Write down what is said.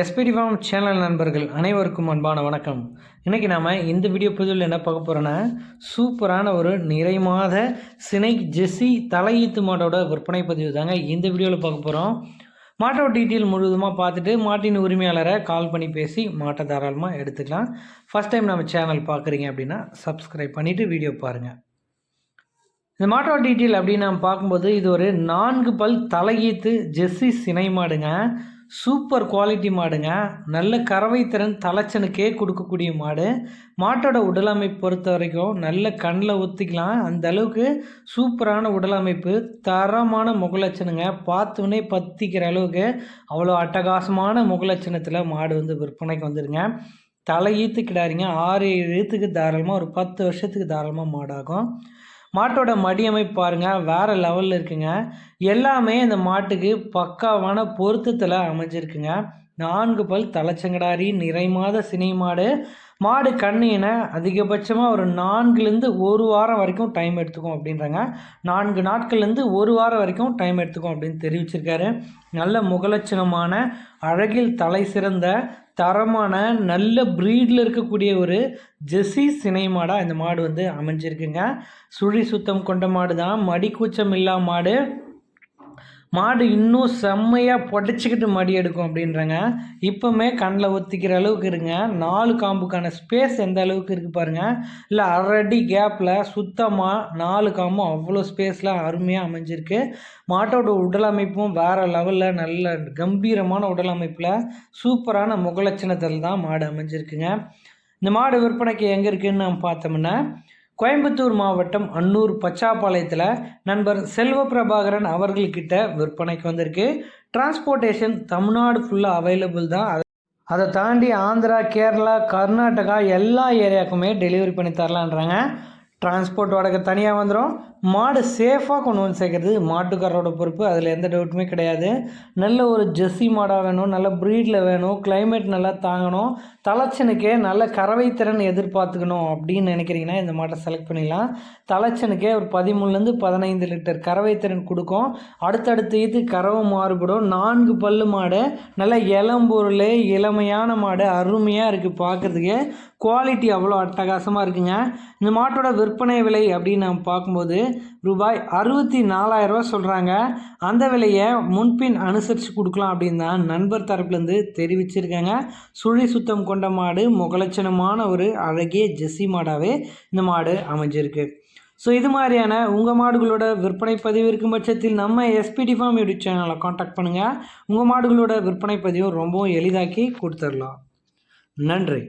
SPD form channel நண்பர்கள் அனைவருக்கும் அன்பான வணக்கம். இன்றைக்கி நாம் இந்த வீடியோ பதிவில் என்ன பார்க்க போகிறோன்னா சூப்பரான ஒரு நிறை மாத சினை ஜெஸ்ஸி தலையீத்து மாட்டோட விற்பனை பதிவு தாங்க இந்த வீடியோவில் பார்க்க போகிறோம் மாட்டோட டீட்டெயில் முழுவதுமாக பார்த்துட்டு மாட்டின் உரிமையாளரை கால் பண்ணி பேசி மாட்டை தாராளமாக எடுத்துக்கலாம். ஃபஸ்ட் டைம் நம்ம சேனல் பார்க்குறீங்க அப்படின்னா சப்ஸ்கிரைப் பண்ணிவிட்டு வீடியோ பாருங்கள் இந்த மாட்டோட டீட்டெயில் அப்படின்னு நம்ம பார்க்கும்போது இது ஒரு நான்கு பல் தலையீத்து ஜெஸ்ஸி சினை மாடுங்க. சூப்பர் குவாலிட்டி மாடுங்க. நல்ல கறவை திறன் தலைச்சனுக்கே கொடுக்கக்கூடிய மாடு. மாட்டோட உடலமைப்பு பொறுத்த வரைக்கும் நல்ல கண்ணில் ஊற்றிக்கலாம் அந்த அளவுக்கு சூப்பரான உடலமைப்பு தரமான முகலட்சணுங்க. பார்த்தோன்னே பத்திக்கிற அளவுக்கு அவ்வளோ அட்டகாசமான முகலட்சணத்தில் மாடு வந்து விற்பனைக்கு வந்துடுங்க தலை ஈத்து கிடாரிங்க ஆறு ஏழு ஈத்துக்கு தாராளமாக ஒரு பத்து வருஷத்துக்கு தாராளமாக மாடாகும். மாட்டோட மடியமைப்பு பாருங்கள் வேறு லெவலில் இருக்குங்க. எல்லாமே இந்த மாட்டுக்கு பக்காவான பொருத்தத்தில் அமைஞ்சிருக்குங்க. நான்கு பல் தலைச்சங்கடாரி நிறைமாத சினை மாடு. மாடு அதிகபட்சமாக ஒரு நான்குலேருந்து ஒரு வாரம் வரைக்கும் டைம் எடுத்துக்கும் அப்படின்றாங்க. நான்கு நாட்கள்லேருந்து ஒரு வாரம் வரைக்கும் டைம் எடுத்துக்கும் அப்படின்னு தெரிவிச்சிருக்காரு. நல்ல முகலட்சணமான அழகில் தலை சிறந்த தரமான நல்ல ப்ரீடில் இருக்கக்கூடிய ஒரு ஜெஸ்ஸி சினை மாடாக இந்த மாடு வந்து அமைஞ்சிருக்குங்க. சுழி சுத்தம் கொண்ட மாடு தான் மடிக்கூச்சம் இல்லா மாடு. மாடு இன்னும் செம்மையாக புடச்சிக்கிட்டு மடி எடுக்கும் அப்படின்றாங்க. இப்போவுமே கண்ணில் ஒத்திக்கிற அளவுக்கு இருங்க. நாலு காம்புக்கான ஸ்பேஸ் எந்த அளவுக்கு இருக்குது பாருங்கள் இல்லை அரடி கேப்பில் சுத்தமாக நாலு காம்பும் அவ்வளோ ஸ்பேஸில் அருமையாக அமைஞ்சிருக்கு. மாட்டோட உடல் அமைப்பும் வேறு லெவலில் நல்ல கம்பீரமான உடல் அமைப்பில் சூப்பரான முகலட்சணத்தில் தான் மாடு அமைஞ்சிருக்குங்க. இந்த மாடு விற்பனைக்கு எங்கே இருக்குதுன்னு நம்ம பார்த்தோம்னா கோயம்புத்தூர் மாவட்டம் அன்னூர் பச்சாப்பாளையத்தில் நண்பர் செல்வ பிரபாகரன் அவர்கள்கிட்ட விற்பனைக்கு வந்திருக்கு. டிரான்ஸ்போர்ட்டேஷன் தமிழ்நாடு ஃபுல்லாக அவைலபிள் தான். அதை தாண்டி ஆந்திரா கேரளா கர்நாடகா எல்லா ஏரியாவுக்குமே டெலிவரி பண்ணி தரலான்றாங்க டிரான்ஸ்போர்ட் வாடகை தனியாக வந்துடும் மாடு சேஃபாக கொண்டு வந்து சேர்க்குறது மாட்டுக்காரரோட பொறுப்பு அதில் எந்த டவுட்டுமே கிடையாது. நல்ல ஒரு ஜெஸ்ஸி மாடாக வேணும் நல்ல ப்ரீடில் வேணும் கிளைமேட் நல்லா தாங்கணும் தலைச்சனுக்கே நல்ல கறவை திறன் எதிர்பார்த்துக்கணும் அப்படின்னு நினைக்கிறீங்கன்னா இந்த மாட்டை செலக்ட் பண்ணிடலாம். தலைச்சனுக்கே ஒரு பதிமூணுலேருந்து பதினைந்து லிட்டர் கறவை திறன் கொடுக்கும். அடுத்தடுத்து இது கறவை மாறுபடும். நான்கு பல்லு மாடு நல்ல இளம்பொருள் இளமையான மாடு அருமையாக இருக்குது பார்க்குறதுக்கு. குவாலிட்டி அவ்வளோ அட்டகாசமாக இருக்குங்க. இந்த மாட்டோட விற்பனை விலை அப்படின்னு நம்ம பார்க்கும்போது ரூபாய் அறுபத்தி நாலாயிரரூவா சொல்கிறாங்க அந்த விலையை முன்பின் அனுசரித்து கொடுக்கலாம் அப்படின்னு தான் நண்பர் தரப்புலேருந்து தெரிவிச்சிருக்காங்க. சுழி சுத்தம் கொண்ட மாடு முகலட்சணமான ஒரு அழகிய ஜெஸ்ஸி மாடாகவே இந்த மாடு அமைஞ்சிருக்கு. ஸோ இது மாதிரியான உங்கள் மாடுகளோட விற்பனை பதிவு இருக்கும் பட்சத்தில் நம்ம எஸ்பிடி ஃபார்ம் யூடியூப் சேனலை காண்டாக்ட் பண்ணுங்கள் உங்கள் மாடுகளோட விற்பனை பதிவு ரொம்பவும் எளிதாக்கி கொடுத்துடலாம் நன்றி.